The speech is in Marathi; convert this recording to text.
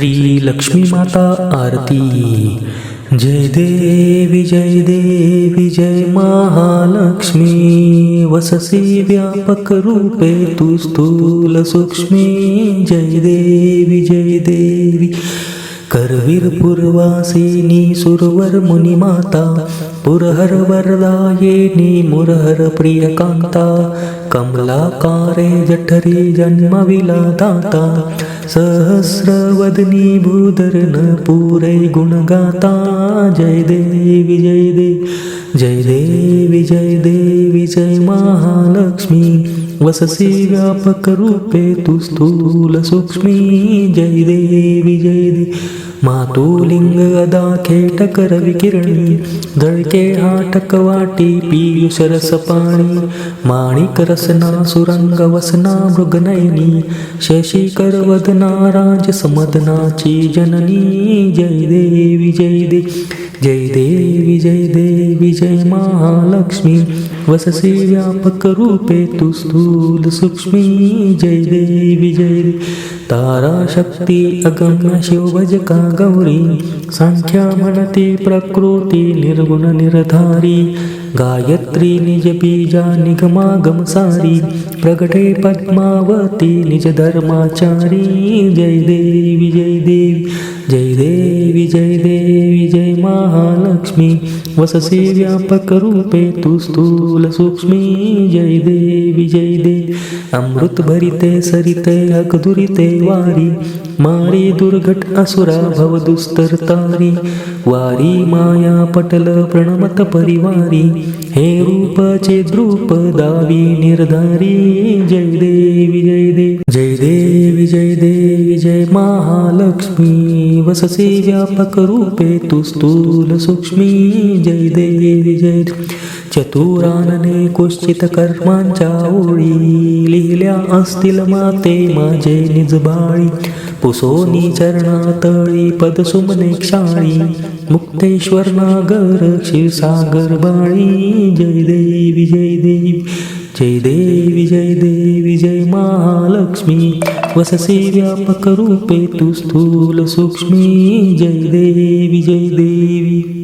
श्री लक्ष्मी माता आरती। जय देवी जय देवी, जय महालक्ष्मी। वससी व्यापक रूपे तू स्थूल सूक्ष्मी। जय देवी जय देवी। करवीर पूर्वासिनी सुरवर मुनिमाता पुरहर वरदायिनी मुरहर प्रियकांता कमलाकारे जठरी जन्म जन्मविलादाता सहस्रवदनी भूधरन पूरै गुणगाता। जय देवी जय देवी जय देवी जय देवी, जय महालक्ष्मी। वससि व्यापक तु स्थूलसूक्ष्मी स्थूल सूक्ष्मी। जय देवी जय देवी मातुलिंग अदा खेटकर विकिरणी जळके आटक वाटी पियुष रस पाणी माणिक रसना सुरंग वसना मृगनयनी शशिकर वदना राज समदनाची जननी जय देवी जय देवी जय देवी जय देवी जय महालक्ष्मी, वससी व्यापक रूपे तू स्थूल सूक्ष्मी। जय देवी, जय तारा शक्ती, अगम्य शिवभजका गौरी। संख्या म्हणती प्रकृती, निर्गुण निर्धारी। गायत्री, निज बीजा निगमागम सारी। प्रगटे पद्मावती, निज धर्माचारी। जय देवी जय देवी। जय देवी। लक्ष्मी वससे व्यापक रूपे तू स्थूल सूक्ष्मी. जय देवी जय दे. अमृत भरिते सरिते अकदुरिते वारी. मारी दुर्घट असुरा भव दुस्तर तारी. वारी माया पटल प्रणमत परिवारी. हे रूपचे द्रुप दावी निर्धारी. जय देवी जय दे. जय देवी महालक्ष्मी वससे व्यापक रूपे तु स्थूल सूक्ष्मी जय देवी जय चतुरानने कुश्चित कर्मांच्या ओळी लिहिल्या असतील माते माझे निज बाळी। पुसोनी चरणातळी पदसुमने क्षाळी मुक्तेश्वर नागर क्षीरसागर बाळी। जय देवी जय देवी। जय देवी जय देवी जय महालक्ष्मी. वससे व्यापक रूपे तू स्थूल सूक्ष्मी. जय देवी जय देवी.